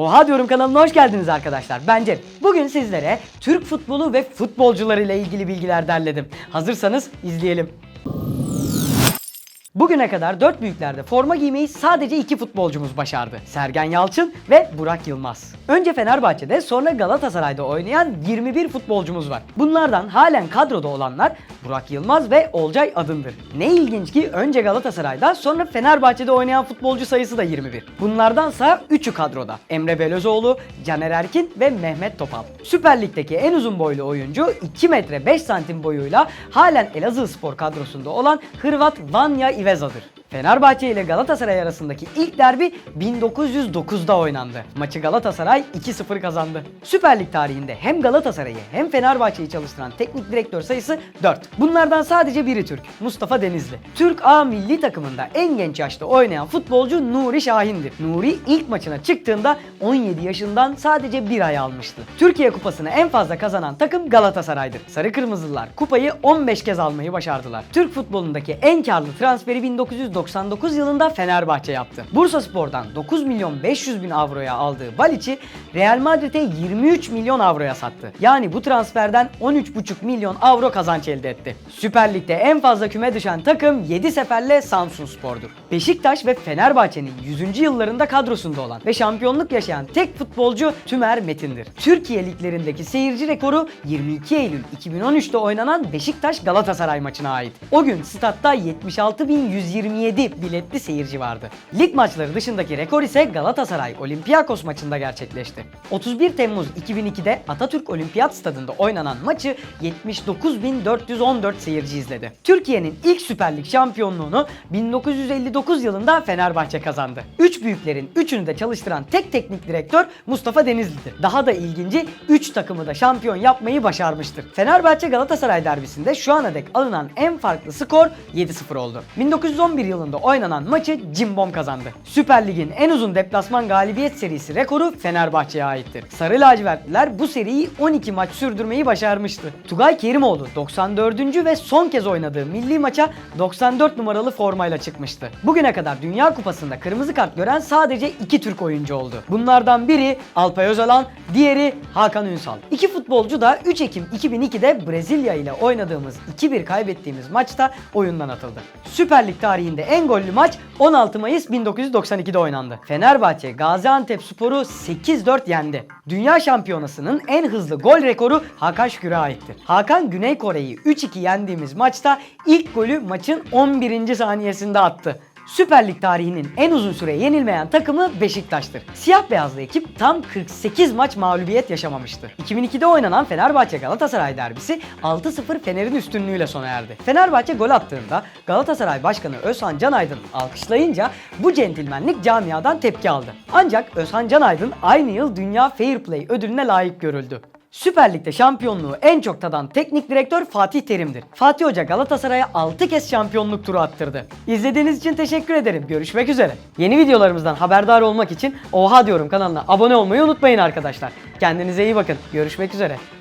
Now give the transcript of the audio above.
Oha diyorum kanalına hoş geldiniz arkadaşlar. Ben Cem. Bugün sizlere Türk futbolu ve futbolcularıyla ilgili bilgiler derledim. Hazırsanız izleyelim. Bugüne kadar dört büyüklerde forma giymeyi sadece iki futbolcumuz başardı. Sergen Yalçın ve Burak Yılmaz. Önce Fenerbahçe'de sonra Galatasaray'da oynayan 21 futbolcumuz var. Bunlardan halen kadroda olanlar Burak Yılmaz ve Olcay Adındır. Ne ilginç ki önce Galatasaray'da sonra Fenerbahçe'de oynayan futbolcu sayısı da 21. Bunlardansa 3'ü kadroda. Emre Belözoğlu, Caner Erkin ve Mehmet Topal. Süper Lig'deki en uzun boylu oyuncu 2 metre 5 santim boyuyla halen Elazığ Spor kadrosunda olan Hırvat Vanya İvez adır. Fenerbahçe ile Galatasaray arasındaki ilk derbi 1909'da oynandı. Maçı Galatasaray 2-0 kazandı. Süper Lig tarihinde hem Galatasaray'ı hem Fenerbahçe'yi çalıştıran teknik direktör sayısı 4. Bunlardan sadece biri Türk, Mustafa Denizli. Türk A milli takımında en genç yaşta oynayan futbolcu Nuri Şahin'dir. Nuri ilk maçına çıktığında 17 yaşından sadece bir ay almıştı. Türkiye Kupası'nı en fazla kazanan takım Galatasaray'dır. Sarı Kırmızılılar kupayı 15 kez almayı başardılar. Türk futbolundaki en karlı transferi 1999 yılında Fenerbahçe yaptı. Bursa Spor'dan 9 milyon 500 bin avroya aldığı Balic'i Real Madrid'e 23 milyon avroya sattı. Yani bu transferden 13,5 milyon avro kazanç elde etti. Süper Lig'de en fazla küme düşen takım 7 seferle Samsun Spor'dur. Beşiktaş ve Fenerbahçe'nin 100. yıllarında kadrosunda olan ve şampiyonluk yaşayan tek futbolcu Tümer Metin'dir. Türkiye liglerindeki seyirci rekoru 22 Eylül 2013'te oynanan Beşiktaş Galatasaray maçına ait. O gün statta 76.127 biletli seyirci vardı. Lig maçları dışındaki rekor ise Galatasaray Olympiakos maçında gerçekleşti. 31 Temmuz 2002'de Atatürk Olimpiyat Stadında oynanan maçı 79.414 seyirci izledi. Türkiye'nin ilk Süper Lig şampiyonluğunu 1959 yılında Fenerbahçe kazandı. Üç büyüklerin üçünü de çalıştıran tek teknik direktör Mustafa Denizli'dir. Daha da ilginci 3 takımı da şampiyon yapmayı başarmıştır. Fenerbahçe Galatasaray derbisinde şu ana dek alınan en farklı skor 7-0 oldu. 1911 yılında oynanan maçı Cimbom kazandı. Süper Lig'in en uzun deplasman galibiyet serisi rekoru Fenerbahçe'ye aittir. Sarı lacivertliler bu seriyi 12 maç sürdürmeyi başarmıştı. Tugay Kerimoğlu 94. ve son kez oynadığı milli maça 94 numaralı formayla çıkmıştı. Bugüne kadar Dünya Kupası'nda kırmızı kart gören sadece iki Türk oyuncu oldu. Bunlardan biri Alpay Özalan, diğeri Hakan Ünsal. İki futbolcu da 3 Ekim 2002'de Brezilya ile oynadığımız 2-1 kaybettiğimiz maçta oyundan atıldı. Süper Lig tarihinde en gollü maç 16 Mayıs 1992'de oynandı. Fenerbahçe Gaziantep Sporu 8-4 yendi. Dünya Şampiyonası'nın en hızlı gol rekoru Hakan Şükür'e aittir. Hakan Güney Kore'yi 3-2 yendiğimiz maçta ilk golü maçın 11. saniyesinde attı. Süper Lig tarihinin en uzun süre yenilmeyen takımı Beşiktaş'tır. Siyah beyazlı ekip tam 48 maç mağlubiyet yaşamamıştı. 2002'de oynanan Fenerbahçe Galatasaray derbisi 6-0 Fener'in üstünlüğüyle sona erdi. Fenerbahçe gol attığında Galatasaray Başkanı Özhan Canaydın alkışlayınca bu centilmenlik camiadan tepki aldı. Ancak Özhan Canaydın aynı yıl Dünya Fair Play ödülüne layık görüldü. Süper Lig'de şampiyonluğu en çok tadan teknik direktör Fatih Terim'dir. Fatih Hoca Galatasaray'a 6 kez şampiyonluk turu attırdı. İzlediğiniz için teşekkür ederim. Görüşmek üzere. Yeni videolarımızdan haberdar olmak için Oha diyorum kanalına abone olmayı unutmayın arkadaşlar. Kendinize iyi bakın. Görüşmek üzere.